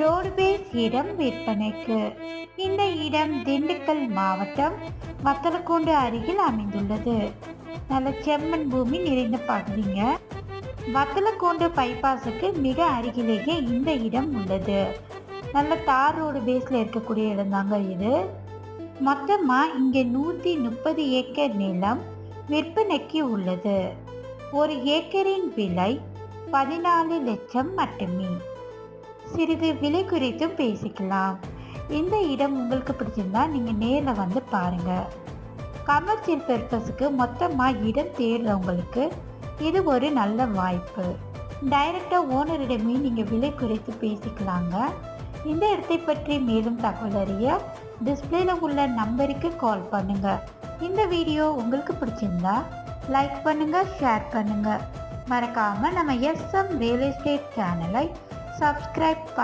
Roadways இடம் விற்பனைக்கு. இந்த இடம் திண்டுக்கல் மாவட்டம் வத்தலக்கோண்டு அருகில் அமைந்துள்ளது. நல்ல செம்மண் பூமி நிறைந்த பகுதிங்க. வத்தலக்கோண்டு பைபாஸுக்கு மிக அருகிலேயே இந்த இடம் உள்ளது. நல்ல தார் ரோடு பேஸில் இருக்கக்கூடிய இடம் தாங்க இது. மொத்தமாக இங்கே நூற்றி முப்பது ஏக்கர் நிலம் விற்பனைக்கு உள்ளது. ஒரு ஏக்கரின் விலை பதினாலு லட்சம் மட்டுமே. சிறிது விலை குறித்தும் பேசிக்கலாம். இந்த இடம் உங்களுக்கு பிடிச்சிருந்தா நீங்கள் நேரில் வந்து பாருங்கள் கமர்ஷியல் பர்பஸுக்கு மொத்தமாக இடம் தேடுறவங்களுக்கு இது ஒரு நல்ல வாய்ப்பு. டைரக்டாக ஓனரிடமே நீங்கள் விலை குறைத்து பேசிக்கலாங்க. இந்த இடத்தை பற்றி மேலும் தகவல் அறிய டிஸ்பிளேல உள்ள நம்பருக்கு கால் பண்ணுங்க. இந்த வீடியோ உங்களுக்கு பிடிச்சிருந்தா லைக் பண்ணுங்க ஷேர் பண்ணுங்க. மறக்காம நம்ம எஸ்எம் ரியல் எஸ்டேட் சேனலை subscribe